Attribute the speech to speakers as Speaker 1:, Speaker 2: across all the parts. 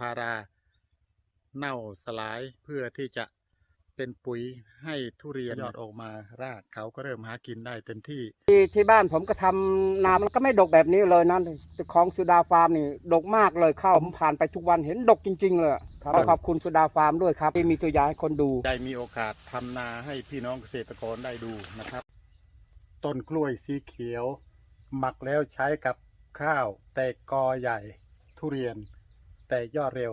Speaker 1: พาราเน่าสลายเพื่อที่จะเป็นปุ๋ยให้ทุเรียนยอดออกมารากเขาก็เริ่มหากินได้เต็มที่
Speaker 2: ที่ที่บ้านผมก็ทำนามันก็ไม่ดกแบบนี้เลยนะแต่ของสุดาฟาร์มนี่ดกมากเลยเข้าผมผ่านไปทุกวันเห็นดกจริง ๆ เลยครับขอบคุณสุดาฟาร์มด้วยครับ ที่มีตัวอย่างให้คนดู
Speaker 1: ได้มีโอกาสทำนาให้พี่น้องเกษตรกรได้ดูนะครับ ต้นกล้วยสีเขียว หมักแล้วใช้กับข้าวแต่กอใหญ่ทุเรียน แต่ยอเร็ว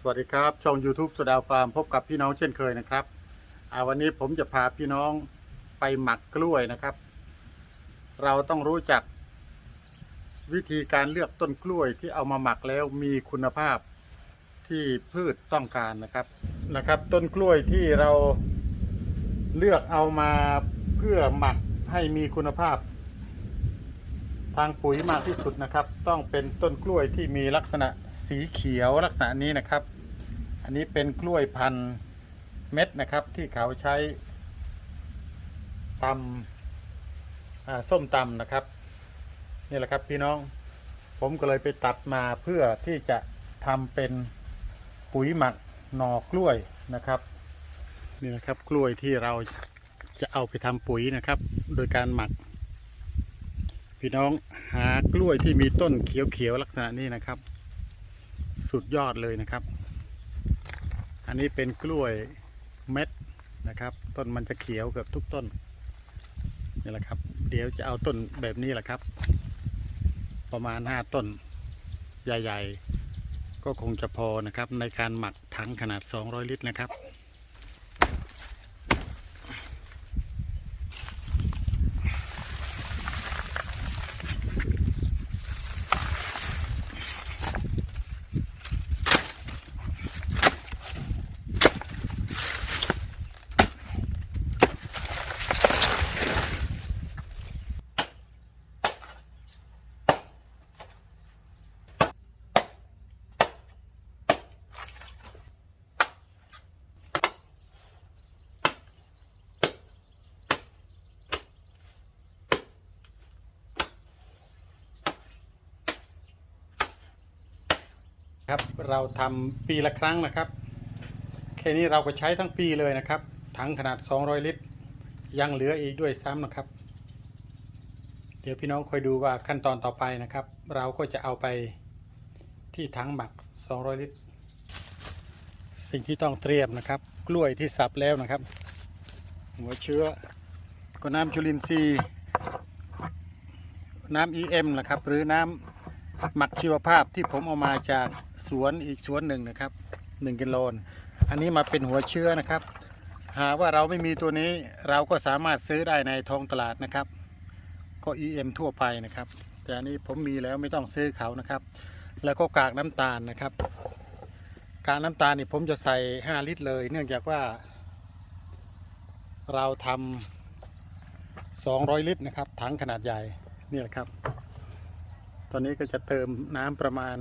Speaker 1: สวัสดีครับ ช่อง YouTube สดาฟาร์ม พบกับพี่น้องเช่นเคยนะครับวันนี้ผมจะพาพี่น้องไปหมักกล้วยนะครับ เราต้องรู้จักวิธีการเลือกต้นกล้วยที่เอามาหมักแล้วมีคุณภาพที่พืชต้องการนะครับนะครับ ต้นกล้วยที่เราเลือกเอามาเพื่อหมักให้มีคุณภาพ ทางปุ๋ยมากที่สุดนะครับ ต้องเป็นต้นกล้วยที่มีลักษณะสีเขียวลักษณะนี้นะครับ อันนี้เป็นกล้วยพันธุ์เม็ดนะครับ ที่เขาใช้ตำส้มตำนะครับนี่แหละครับพี่น้องผมก็เลยไปตัดมาเพื่อที่จะทำเป็นปุ๋ยหมักหน่อกล้วยนะครับนี่นะครับกล้วยที่เราจะเอาไปทำปุ๋ยนะครับ โดยการหมัก พี่น้องหากล้วยที่มีต้นเขียวๆลักษณะนี้นะครับ สุดยอดเลยนะครับ อันนี้เป็นกล้วยเม็ดนะครับ ต้นมันจะเขียวเกือบทุกต้นนี่แหละครับ เดี๋ยวจะเอาต้นแบบนี้แหละครับ ประมาณห้าต้นใหญ่ ๆ ก็คงจะพอนะครับ ในการหมักถังขนาด 200 ลิตรนะครับ ครับเราทำปีละครั้งนะครับ แค่นี้เราก็ใช้ทั้งปีเลยนะครับ ถังขนาด 200 ลิตร ยังเหลืออีกด้วยซ้ำนะครับ เดี๋ยวพี่น้องคอยดูว่าขั้นตอนต่อไปนะครับ เราก็จะเอาไปที่ถังหมัก 200 ลิตร สิ่งที่ต้องเตรียมนะครับ กล้วยที่สับแล้วนะครับ หัวเชื้อก็น้ำจุลินทรีย์น้ำ EM นะครับ หรือน้ำ หมักชีวภาพที่ผมเอามาจากสวนอีกสวนหนึ่งนะครับ1กิโลนอันนี้มาเป็นหัวเชื้อนะครับ หากว่าเราไม่มีตัวนี้เราก็สามารถซื้อได้ในท้องตลาดนะครับ ก็ EM ทั่วไปนะครับ แต่อันนี้ผมมีแล้วไม่ต้องซื้อเขานะครับ แล้วก็กากน้ำตาลนะครับ กากน้ำตาลนี่ผมจะใส่ 5 ลิตรเลย เนื่องจากว่า เราทำ200 ลิตรนะครับถังขนาดใหญ่นี่แหละครับ ตอนนี้ก็จะเติมน้ำประมาณ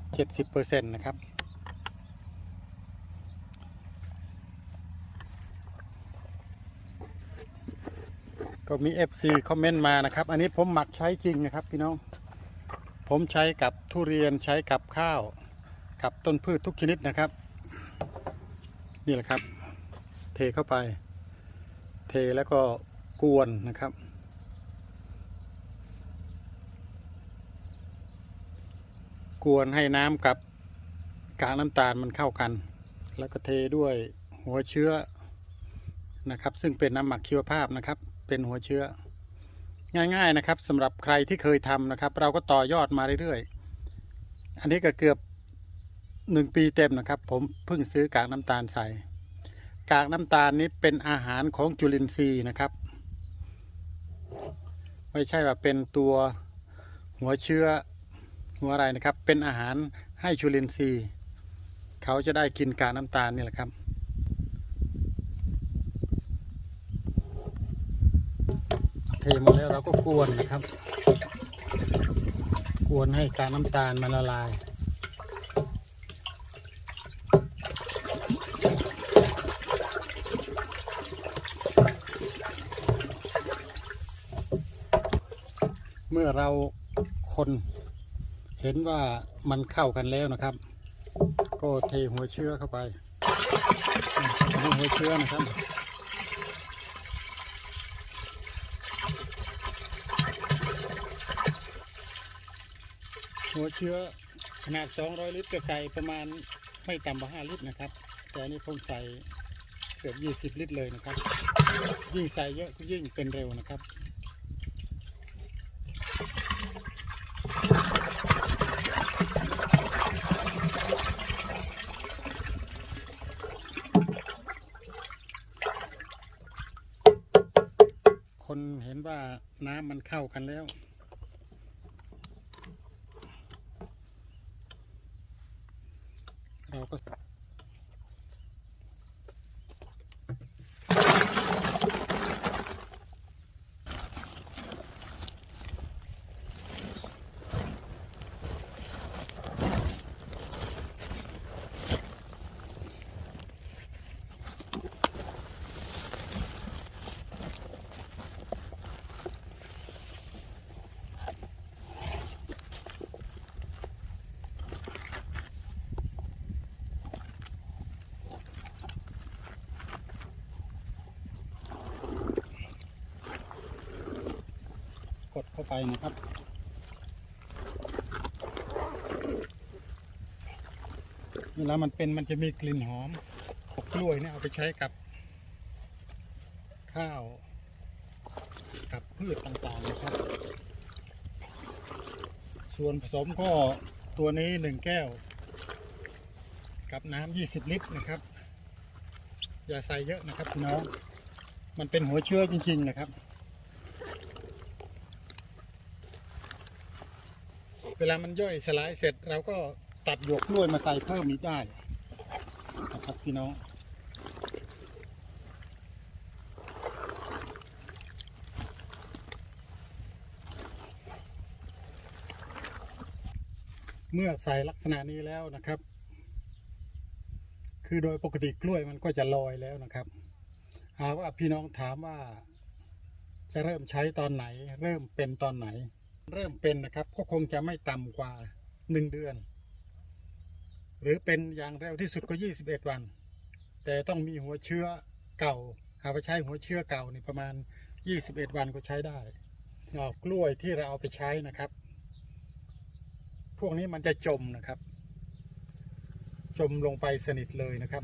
Speaker 1: 70%นะครับ ก็มี FC คอมเมนต์มานะครับ อันนี้ผมหมักใช้จริงนะครับพี่น้อง ผมใช้กับทุเรียนใช้กับข้าว กับต้นพืชทุกชนิดนะครับ นี่แหละครับ เทเข้าไป เทแล้วก็กวนนะครับ กวนให้น้ำกับกากน้ำตาลมันเข้ากัน แล้วก็เทด้วยหัวเชื้อนะครับ ซึ่งเป็นน้ำหมักชีวภาพนะครับ เป็นหัวเชื้อ ง่ายๆนะครับสำหรับใครที่เคยทำนะครับ เราก็ต่อยอดมาเรื่อยๆ อันนี้ก็เกือบหนึ่งปีเต็มนะครับ ผมเพิ่งซื้อกากน้ำตาลใส่ กากน้ำตาลนี้เป็นอาหารของจุลินทรีย์นะครับ ไม่ใช่ว่าเป็นตัวหัวเชื้อ หัวอะไรนะครับ เป็นอาหารให้จุลินทรีย์เขาจะได้กินกากน้ำตาลนี่แหละครับ เทหมดแล้วเราก็กวนนะครับ กวนให้กากน้ำตาลมันละลายเมื่อเราคน เห็นว่ามันเข้ากันแล้วนะครับ ก็เทหัวเชื้อเข้าไปนี่หัวเชื้อนะครับหัวเชื้อขนาด 200 ลิตรก็ใส่ประมาณไม่ต่ำกว่า 5 ลิตรนะครับ แต่อันนี้ผมใส่เกือบ 20 ลิตรเลยนะครับ ยิ่งใส่เยอะก็ยิ่งเป็นเร็วนะครับ คนเห็นว่าน้ำมันเข้ากันแล้ว ไปนะครับ เวลามันเป็นมันจะมีกลิ่นหอมกล้วยเนี่ยเอาไปใช้กับ ข้าว กับพืชต่างๆนะครับ ส่วนผสมก็ตัวนี้หนึ่งแก้ว กับน้ำยี่สิบลิตรนะครับ อย่าใส่เยอะนะครับพี่น้อง มันเป็นหัวเชื้อจริง ๆ นะครับ เวลามันย่อยสลายเสร็จเราก็ตัดหยวกกล้วยมาใส่เพิ่มอีกได้นะครับพี่น้องเมื่อใส่ลักษณะนี้แล้วนะครับ คือโดยปกติกล้วยมันก็จะลอยแล้วนะครับหากว่าพี่น้องถามว่า จะเริ่มใช้ตอนไหน เริ่มเป็นตอนไหน เริ่มเป็นนะครับ ก็คงจะไม่ต่ำกว่าหนึ่งเดือน หรือเป็นอย่างเร็วที่สุดก็ยี่สิบเอ็ดวัน แต่ต้องมีหัวเชื้อเก่า หากว่าใช้หัวเชื้อเก่านี่ประมาณยี่สิบเอ็ดวันก็ใช้ได้ดอกกล้วยที่เราเอาไปใช้นะครับ พวกนี้มันจะจมนะครับ จมลงไปสนิทเลยนะครับ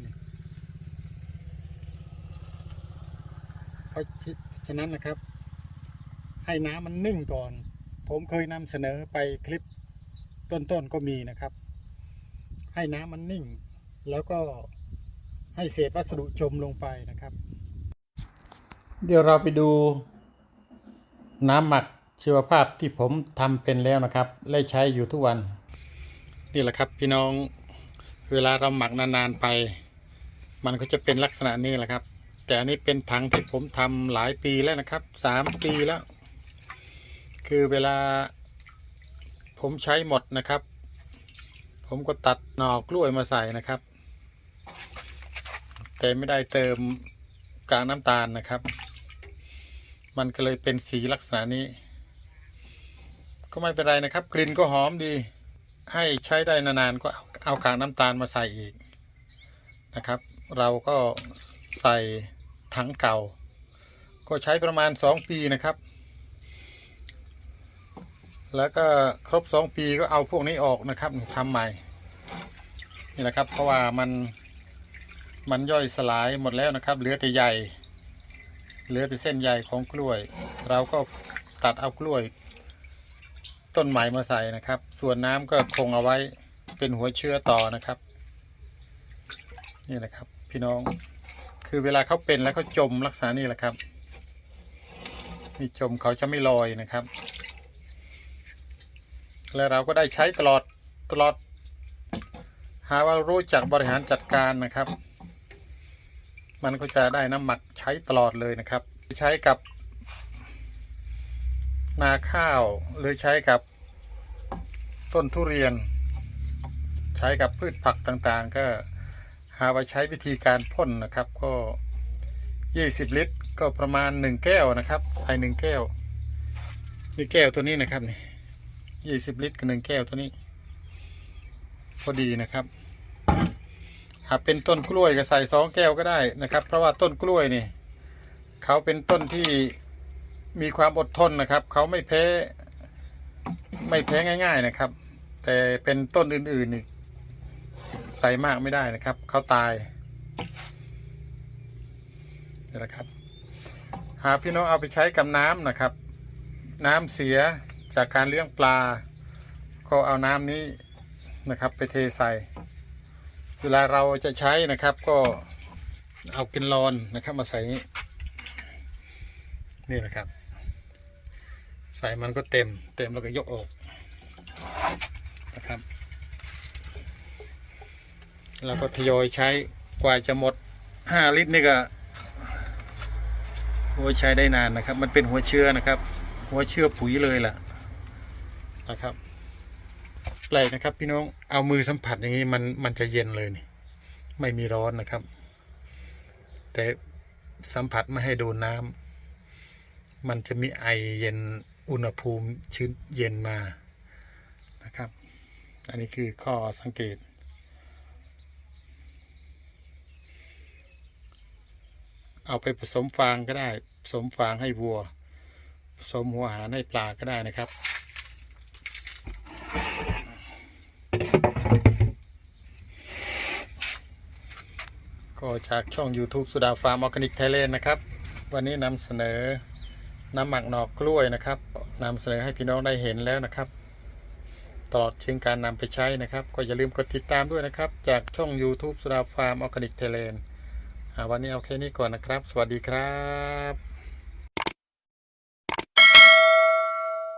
Speaker 1: เพราะฉะนั้นนะครับ ให้น้ำมันนิ่งก่อน ผมเคยนำเสนอไปคลิปต้นๆก็มีนะครับ ให้น้ำมันนิ่ง แล้วก็ให้เศษวัสดุจมลงไปนะครับ เดี๋ยวเราไปดูน้ำหมักชีวภาพที่ผมทำเป็นแล้วนะครับและใช้อยู่ทุกวัน นี่แหละครับพี่น้องเวลาเราหมักนานๆไป มันก็จะเป็นลักษณะนี้แหละครับ แต่อันนี้เป็นถังที่ผมทำหลายปีแล้วนะครับสามปีแล้ว คือเวลาผมใช้หมดนะครับ ผมก็ตัดหน่อกล้วยมาใส่นะครับ แต่ไม่ได้เติมกากน้ำตาลนะครับ มันก็เลยเป็นสีลักษณะนี้ ก็ไม่เป็นไรนะครับ กลิ่นก็หอมดี ให้ใช้ได้นานๆก็เอากากน้ำตาลมาใส่อีกนะครับ เราก็ใส่ถังเก่า ก็ใช้ประมาณ 2 ปีนะครับ แล้วก็ครบ 2 ปีก็เอาพวกนี้ออกนะครับทำใหม่ นี่แหละครับ เพราะว่ามันมันย่อยสลายหมดแล้วนะครับ เหลือแต่ใยเหลือแต่เส้นใยของกล้วย เราก็ตัดเอากล้วย ต้นใหม่มาใส่นะครับ ส่วนน้ำก็คงเอาไว้เป็นหัวเชื้อต่อนะครับ นี่แหละครับ พี่น้องคือเวลาเขาเป็นแล้วเขาจมลักษณะนี้แหละครับนี่จมเขาจะไม่ลอยนะครับ แล้วเราก็ได้ใช้ตลอดตลอด หาว่ารู้จักบริหารจัดการนะครับ มันก็จะได้น้ำหมักใช้ตลอดเลยนะครับ ใช้กับ นาข้าวหรือใช้กับ ต้นทุเรียน ใช้กับพืชผักต่างๆ ก็หาว่าใช้วิธีการพ่นนะครับก็ 20 ลิตร ก็ประมาณ 1 แก้วนะครับ ใส่1แก้วนี่แก้วตัวนี้นะครับนี่ ยี่สิบลิตรกับหนึ่งแก้วตัวนี้ พอดีนะครับ หากเป็นต้นกล้วยก็ใส่สองแก้วก็ได้นะครับ เพราะว่าต้นกล้วยนี่เขาเป็นต้นที่มีความอดทนนะครับ เขาไม่แพ้ไม่แพ้ง่าย ๆนะครับ แต่เป็นต้นอื่นๆนี่ใส่มากไม่ได้นะครับ เขาตายนี่นะครับ หากพี่น้องเอาไปใช้กับน้ำนะครับ น้ำเสีย จากการเลี้ยงปลา ก็เอาน้ำนี้นะครับ ไปเทใส่ เวลาเราจะใช้นะครับ ก็เอากินลอนนะครับ มาใส่นี้นี่นะครับ ใส่มันก็เต็ม เต็มแล้วก็ยกออกนะครับ แล้วก็ทยอยใช้กว่าจะหมดห้าลิตรนี่ก็โอ้ใช้ได้นานนะครับ มันเป็นหัวเชื้อนะครับ หัวเชื้อปุ๋ยเลยล่ะ นะครับ แปลกนะครับ พี่น้องเอามือสัมผัสอย่างนี้มันมันจะเย็นเลยนี่ไม่มีร้อนนะครับ แต่สัมผัสไม่ให้โดนน้ำมันจะมีไอเย็นอุณหภูมิชื้นเย็นมานะครับ อันนี้คือข้อสังเกต เอาไปผสมฟางก็ได้ ผสมฟางให้วัว ผสมหัวหารให้ปลาก็ได้นะครับ ก็จากช่อง YouTube สุดาฟาร์มออร์แกนิกไทยแลนด์นะครับ วันนี้นำเสนอน้ำหมักหนอกกล้วยนะครับนำเสนอให้พี่น้องได้เห็นแล้วนะครับ ตลอดเชิงการนำไปใช้นะครับ ก็อย่าลืมกดติดตามด้วยนะครับ จากช่อง YouTube สุดาฟาร์มออร์แกนิกไทยแลนด์วันนี้เอาแค่นี้ก่อนนะครับ สวัสดีครับ